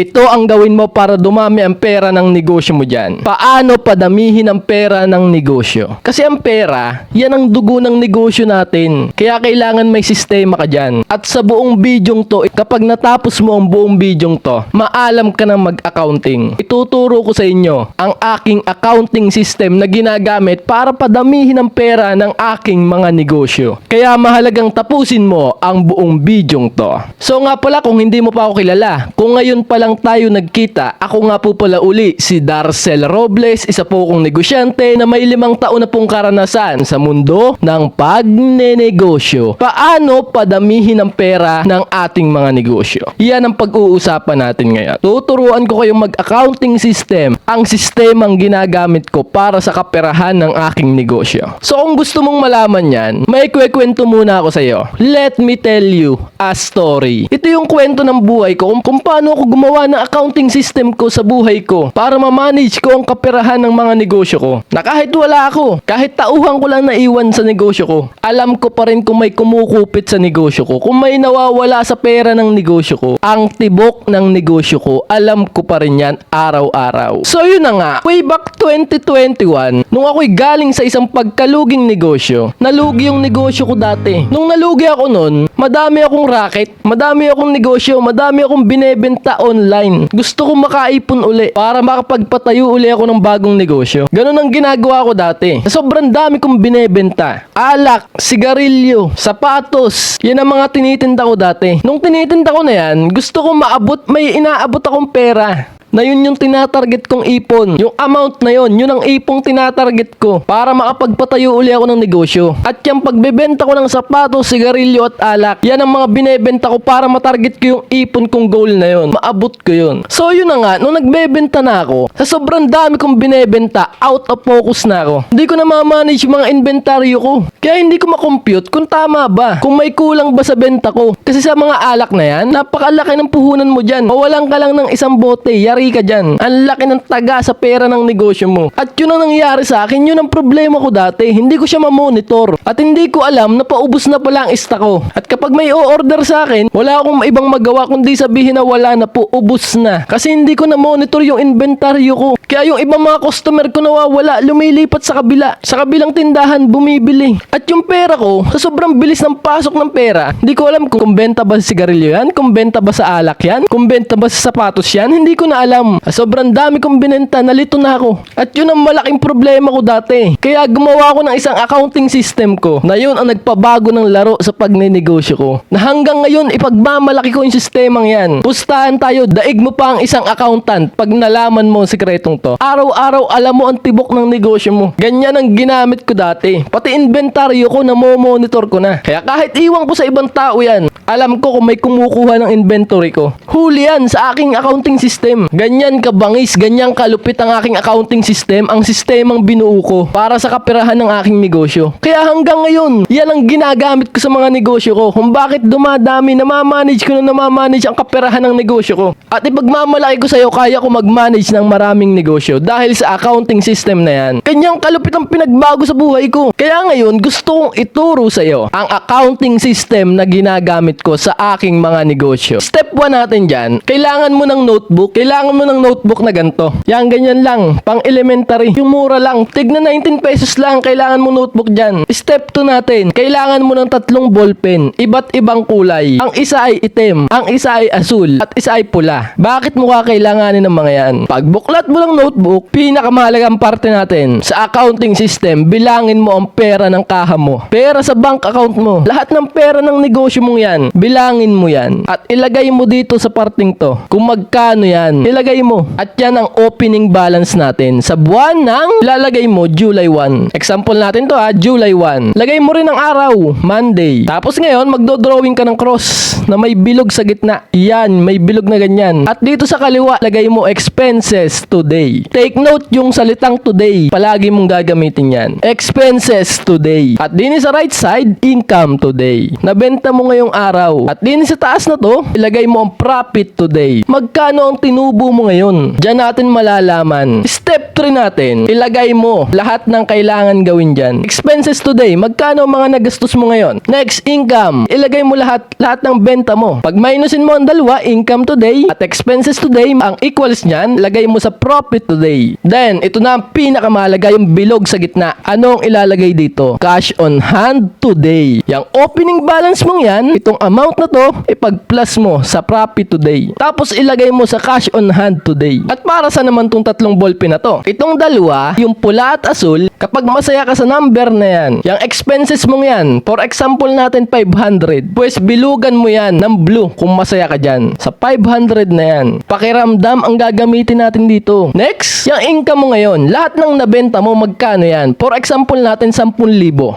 Ito ang gawin mo para dumami ang pera ng negosyo mo dyan. Paano padamihin ang pera ng negosyo? Kasi ang pera, yan ang dugo ng negosyo natin. Kaya kailangan may sistema ka dyan. At sa buong bidyong to, kapag natapos mo ang buong bidyong to, maalam ka ng mag-accounting. Ituturo ko sa inyo ang aking accounting system na ginagamit para padamihin ang pera ng aking mga negosyo. Kaya mahalagang tapusin mo ang buong bidyong to. So nga pala kung hindi mo pa ako kilala, kung ngayon pa lang tayo nagkita, ako nga po pala uli si Darcel Robles, isa po akong negosyante na may limang taon na pong karanasan sa mundo ng pagnenegosyo. Paano padamihin ang pera ng ating mga negosyo? Yan ang pag-uusapan natin ngayon. Tuturuan ko kayong mag-accounting system, ang sistemang ginagamit ko para sa kaperahan ng aking negosyo. So kung gusto mong malaman yan, may kwekwento muna ako sa iyo. Let me tell you a story. Ito yung kwento ng buhay ko kung, kung paano ako gumawa ng accounting system ko sa buhay ko para ma-manage ko ang kaperahan ng mga negosyo ko. Na kahit wala ako, kahit tauhan ko lang naiwan sa negosyo ko, alam ko pa rin kung may kumukupit sa negosyo ko, kung may nawawala sa pera ng negosyo ko, ang tibok ng negosyo ko, alam ko pa rin yan araw-araw. So yun na nga, way back 2021, nung ako'y galing sa isang pagkaluging negosyo, nalugi yung negosyo ko dati. Nung nalugi ako nun, madami akong racket, madami akong negosyo, madami akong binebenta online. Gusto kong makaipon uli para makapagpatayo uli ako ng bagong negosyo. Ganun ang ginagawa ko dati. Sobrang dami kong binebenta. Alak, sigarilyo, sapatos. Yan ang mga tinitinda ko dati. Nung tinitinda ko na yan, gusto ko maabot, may inaabot akong pera na yun yung tinatarget kong ipon. Yung amount na yun, yun ang ipong tinatarget ko para makapagpatayo uli ako ng negosyo. At yung pagbebenta ko ng sapatos, sigarilyo at alak, yan ang mga binebenta ko para matarget ko yung ipon kong goal na yun. Maabot ko yun. So yun na nga, nung nagbebenta na ako, sa sobrang dami kong binebenta, out of focus na ako. Hindi ko na ma-manage yung mga inventaryo ko. Kaya hindi ko makompute kung tama ba, kung may kulang ba sa benta ko. Kasi sa mga alak na yan, napakalaki ng puhunan mo dyan. Mawalan ka lang ng isang bote, yari ka dyan. Ang laki ng taga sa pera ng negosyo mo. At yun ang nangyari sa akin, yun ang problema ko dati. Hindi ko siya ma-monitor. At hindi ko alam na paubos na pala ang stock ko. At kapag may o-order sa akin, wala akong ibang magawa kundi sabihin na wala na po, ubos na. Kasi hindi ko na-monitor yung inventaryo ko. Kaya yung ibang mga customer ko nawawala, lumilipat sa kabila. Sa kabilang tindahan, bumibili. At yung pera ko, sa sobrang bilis ng pasok ng pera, hindi ko alam kung benta ba sa sigarilyo yan, kung benta ba sa alak yan, kung benta ba sa sapatos yan, hindi ko na alam. Sobrang dami kong binenta, nalito na ako. At yun ang malaking problema ko dati. Kaya gumawa ako ng isang accounting system ko na yun ang nagpabago ng laro sa pagnenegosyo ko. Na hanggang ngayon, ipagmamalaki ko yung sistemang yan. Pustahan tayo, daig mo pa ang isang accountant pag nalaman mo ang sikretong to. Araw-araw alam mo ang tibok ng negosyo mo. Ganyan ang ginamit ko dati. Pati inventaryo ko na monitor ko na. Kaya kahit iwan ko sa ibang tao yan, alam ko kung may kumukuha ng inventory ko. Huli yan sa aking accounting system. Ganyan kabangis, ganyan kalupit ang aking accounting system, ang sistemang binuo ko para sa kapirahan ng aking negosyo. Kaya hanggang ngayon, yan ang ginagamit ko sa mga negosyo ko. Kung bakit dumadami, namamanage ko na namamanage ang kapirahan ng negosyo ko. At ipagmamalaki ko sa'yo, kaya ko mag-manage ng maraming negosyo dahil sa accounting system na yan. Kanyang kalupit ang pinagbago sa buhay ko. Kaya ngayon, gusto kong ituro sa'yo ang accounting system na ginagamit ko sa aking mga negosyo. Step 1 natin dyan, kailangan mo ng notebook, kailangan mo ng notebook na ganito. Yan, ganyan lang, pang elementary. Yung mura lang, tigna 19 pesos lang, kailangan mo notebook dyan. Step 2 natin, kailangan mo ng tatlong ballpen, iba't ibang kulay. Ang isa ay itim, ang isa ay asul, at isa ay pula. Bakit mo kakailanganin ng mga yan? Pagbuklat mo ng notebook, pinakamahalagang parte natin, sa accounting system, bilangin mo ang pera ng kaha mo. Pera sa bank account mo. Lahat ng pera ng negosyo mong yan, bilangin mo yan. At ilagay mo dito sa parting to. Kung magkano yan, ilagay mo. At yan ang opening balance natin sa buwan ng lalagay mo July 1. Example natin to ha, July 1. Lagay mo rin ang araw, Monday. Tapos ngayon, magdo-drawing ka ng cross na may bilog sa gitna. Yan, may bilog na ganyan. At dito sa kaliwa, lagay mo expenses today. Take note yung salitang today. Palagi mong gagamitin yan. Expenses today. At din sa right side, income today. Nabenta mo ngayong araw. At din sa taas na to, ilagay mo ang profit today. Magkano ang tinubo dugo mo ngayon. Diyan natin malalaman. Step 3 natin, ilagay mo lahat ng kailangan gawin dyan. Expenses today, magkano mga nagastos mo ngayon? Next, income. Ilagay mo lahat lahat ng benta mo. Pag minusin mo ang dalawa, income today at expenses today, ang equals niyan, lagay mo sa profit today. Then, ito na ang pinakamahalaga, yung bilog sa gitna. Anong ilalagay dito? Cash on hand today. Yung opening balance mong yan, itong amount na to, ipag-plus mo sa profit today. Tapos ilagay mo sa cash on hand today. At para sa naman tong tatlong ballpen na to? Itong dalawa, yung pula at asul, kapag masaya ka sa number na yan, yung expenses mong yan, for example natin 500, pues bilugan mo yan ng blue kung masaya ka dyan. Sa 500 na yan. Pakiramdam ang gagamitin natin dito. Next, yung income mo ngayon, lahat ng nabenta mo magkano yan? For example natin 10,000.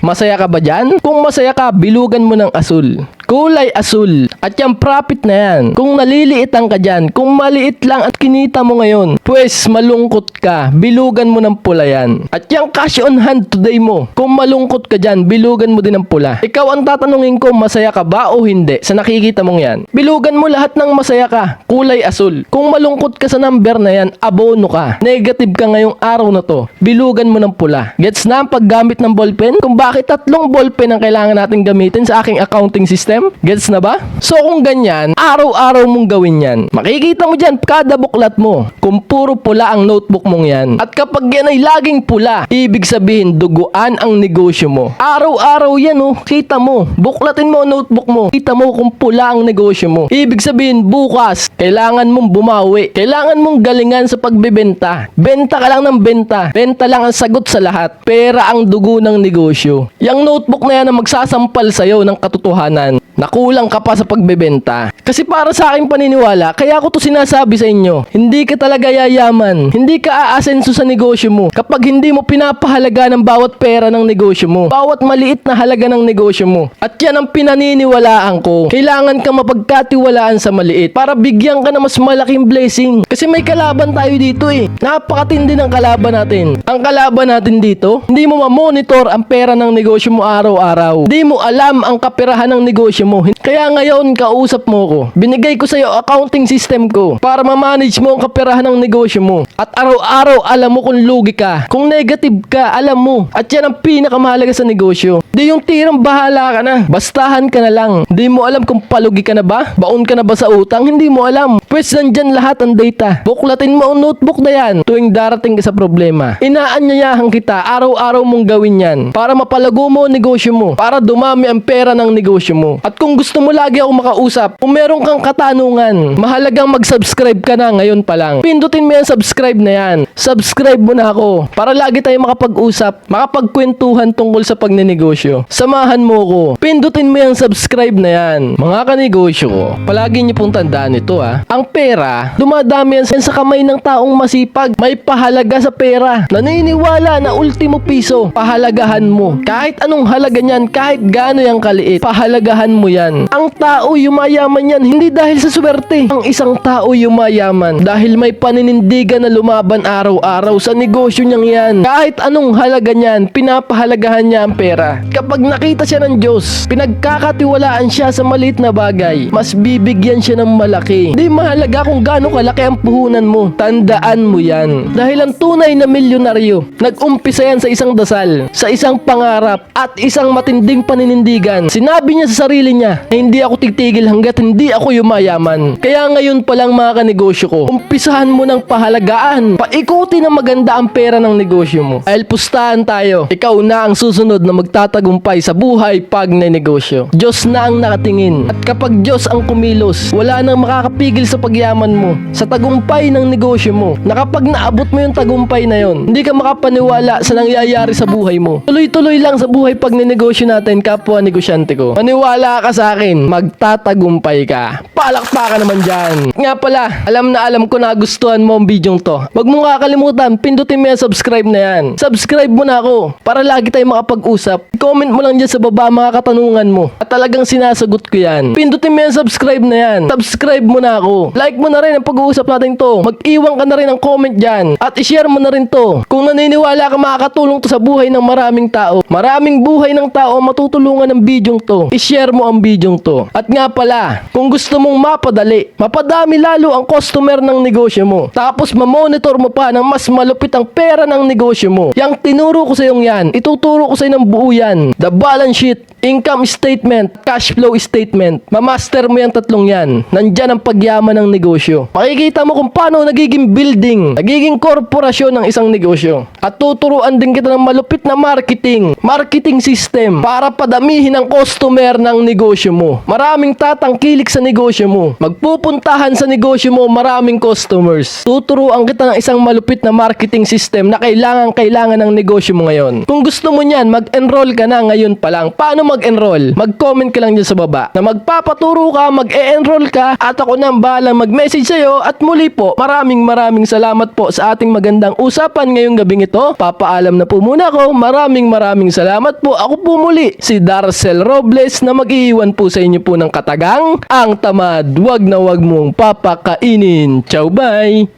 Masaya ka ba dyan? Kung masaya ka, bilugan mo ng asul. Kulay asul. At yung profit na yan. Kung naliliitan ka dyan, kung maliit lang at kinita mo ngayon, pues malungkot ka, bilugan mo ng pula yan. At yung cash on hand today mo, kung malungkot ka dyan, bilugan mo din ng pula. Ikaw ang tatanungin ko, masaya ka ba o hindi sa nakikita mong yan? Bilugan mo lahat ng masaya ka, kulay asul. Kung malungkot ka sa number na yan, abono ka. Negative ka ngayong araw na to, bilugan mo ng pula. Gets na ang paggamit ng ballpen? Kung bakit tatlong ballpen ang kailangan natin gamitin sa aking accounting system? Gets na ba? So kung ganyan, araw-araw mong gawin yan. Makikita mo dyan, kada buklat mo, kung puro pula ang notebook mong yan. At kapag yan ay laging pula, ibig sabihin duguan ang negosyo mo. Araw-araw yan oh, kita mo. Buklatin mo notebook mo, kita mo kung pula ang negosyo mo. Ibig sabihin bukas, kailangan mong bumawi. Kailangan mong galingan sa pagbebenta. Benta ka lang ng benta. Benta lang ang sagot sa lahat. Pera ang dugo ng negosyo. Yang notebook na yan ang magsasampal sa'yo ng katotohanan. Nakulang ka pa sa pagbebenta. Kasi para sa aking paniniwala, kaya ko to sinasabi sa inyo, hindi ka talaga yayaman. Hindi ka aasenso sa negosyo mo kapag hindi mo pinapahalaga ng bawat pera ng negosyo mo. Bawat maliit na halaga ng negosyo mo. At yan ang pinaniniwalaan ko. Kailangan ka mapagkatiwalaan sa maliit para bigyan ka ng mas malaking blessing. Kasi may kalaban tayo dito eh. Napakatindi ng kalaban natin. Ang kalaban natin dito, hindi mo ma-monitor ang pera ng negosyo mo araw-araw. Hindi mo alam ang kaperahan ng negosyo mo. Kaya ngayon, kausap mo ko. Binigay ko sa iyo accounting system ko para ma-manage mo ang kaperahan ng negosyo mo. At araw-araw, alam mo kung lugi ka. Kung negative ka, alam mo. At yan ang pinakamahalaga sa negosyo. Di yung tirang bahala ka na. Bastahan ka na lang. Di mo alam kung palugi ka na ba? Baon ka na ba sa utang? Hindi mo alam. Pwes nandyan lahat ang data. Buklatin mo ang notebook na yan tuwing darating ka sa problema. Inaanyayahan kita, araw-araw mong gawin yan para mapalago mo ang negosyo mo, para dumami ang pera ng negosyo mo. At kung gusto mo lagi ako makausap, kung meron kang katanungan, mahalagang mag-subscribe ka na ngayon pa lang. Pindutin mo yung subscribe na yan. Subscribe mo na ako para lagi tayo makapag-usap, makapagkwentuhan tungkol sa pagnenegosyo. Samahan mo ko. Pindutin mo yung subscribe na yan. Mga kanegosyo ko, palagi niyo pong tandaan ito ah. Ang pera, dumadami yan sa kamay ng taong masipag. May pahalaga sa pera. Naniniwala na ultimo piso, pahalagahan mo. Kahit anong halaga niyan, kahit gaano yung kaliit, pahalagahan mo yan. Ang tao yumayaman yan, hindi dahil sa swerte. Ang isang tao yumayaman dahil may paninindigan na lumaban araw-araw sa negosyo niyang yan. Kahit anong halaga niyan, pinapahalagahan niya ang pera. Kapag nakita siya ng Diyos, pinagkakatiwalaan siya sa maliit na bagay, mas bibigyan siya ng malaki. Di mahalaga kung gaano kalaki ang puhunan mo. Tandaan mo yan. Dahil ang tunay na milyonaryo, nag-umpisa yan sa isang dasal, sa isang pangarap, at isang matinding paninindigan. Sinabi niya sa sarili niya na hindi ako titigil hanggat hindi ako yumayaman. Kaya ngayon pa lang mga kanegosyo ko, umpisahan mo ng pahalagaan. Paikuti ng maganda ang pera ng negosyo mo. Dahil pustahan tayo, ikaw na ang susunod na magtatagumpay sa buhay pag negosyo. Diyos na ang nakatingin. At kapag Diyos ang kumilos, wala nang makakapigil sa pagyaman mo, sa tagumpay ng negosyo mo. Na kapag naabot mo yung tagumpay na yon, hindi ka makapaniwala sa nangyayari sa buhay mo. Tuloy-tuloy lang sa buhay pag negosyo natin, kapwa negosyante ko. Maniwala ka sa akin, magtatagumpay ka. Palakpakan naman dyan. Nga pala, alam na alam ko na gustuhan mo ang bidyong to. Huwag mong kakalimutan, pindutin mo yung subscribe na yan. Subscribe mo na ako para lagi tayo makapag-usap. Comment mo lang dyan sa baba mga katanungan mo. At talagang sinasagot ko yan. Pindutin mo yung subscribe na yan. Subscribe mo na ako. Like mo na rin ang pag-uusap natin to. Mag-iwan ka na rin ng comment dyan. At i-share mo na rin to. Kung naniniwala ka makakatulong to sa buhay ng maraming tao. Maraming buhay ng tao matutulungan ng bidyong to. I-share mo ang bidyong to. At nga pala, kung gusto mong mapadali, mapadami lalo ang customer ng negosyo mo. Tapos mamonitor mo pa ng mas malupit ang pera ng negosyo mo. Yang tinuro ko sa yung yan, ituturo ko sa ng buo yan. The balance sheet, income statement, cash flow statement. Mamaster mo yung tatlong yan. Nandyan ang pagyaman ng negosyo. Makikita mo kung paano nagiging building, nagiging korporasyon ng isang negosyo. At tuturuan din kita ng malupit na marketing, marketing system para padamihin ang customer ng negosyo mo. Maraming tatangkilik sa negosyo mo. Magpupuntahan sa negosyo mo maraming customers. Tuturuan kita ng isang malupit na marketing system na kailangan kailangan ng negosyo mo ngayon. Kung gusto mo niyan, mag-enroll ka na ngayon pa lang. Paano mag-enroll? Mag-comment ka lang dyan sa baba na magpapaturo ka, mag-e-enroll ka at ako na ang bahalang mag-message sa'yo at muli po, maraming maraming salamat po sa ating magandang usapan ngayong gabing ito. Papaalam na po muna ako. Maraming maraming salamat po. Ako po muli, si Darcel Robles na mag-iiwan po sa inyo po ng katagang ang tamad. Wag na wag mong papakainin. Ciao bye!